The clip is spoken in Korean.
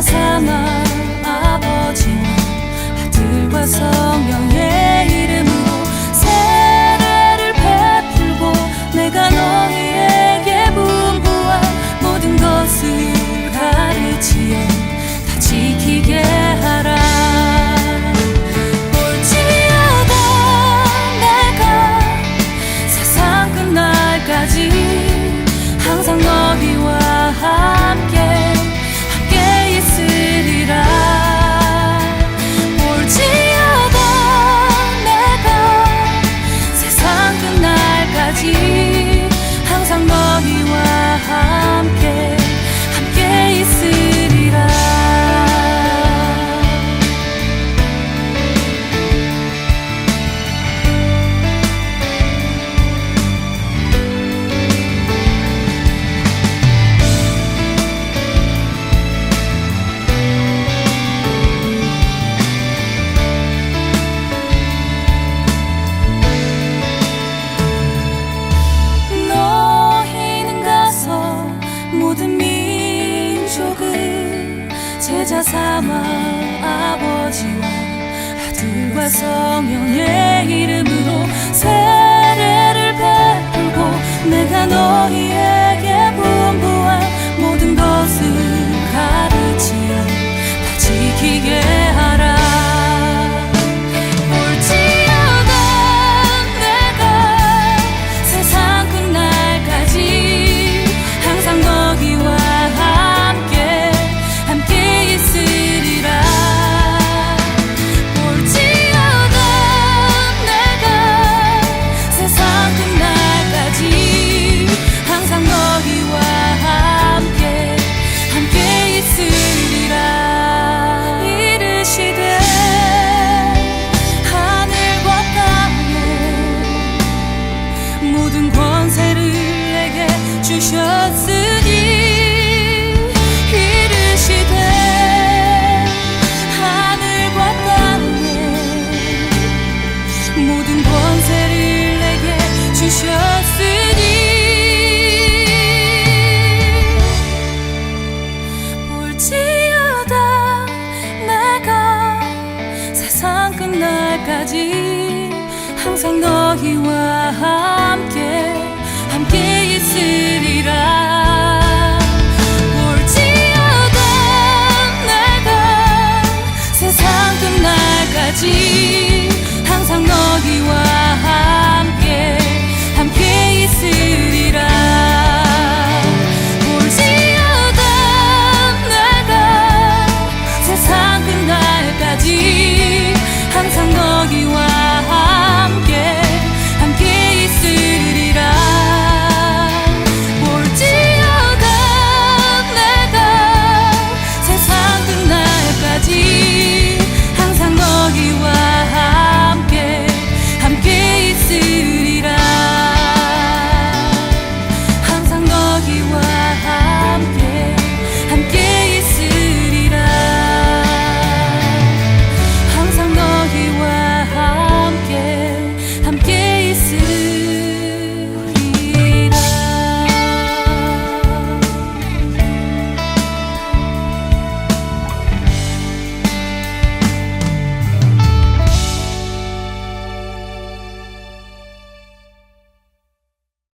사나 아버지와 아들과 성령. 제자 삼아 아버지와 아들과 성령의 이름으로 새 주셨으니 이르시되 하늘과 땅에 모든 권세를 내게 주셨으니 올지어다 내가 세상 끝날까지 항상 너희와 함께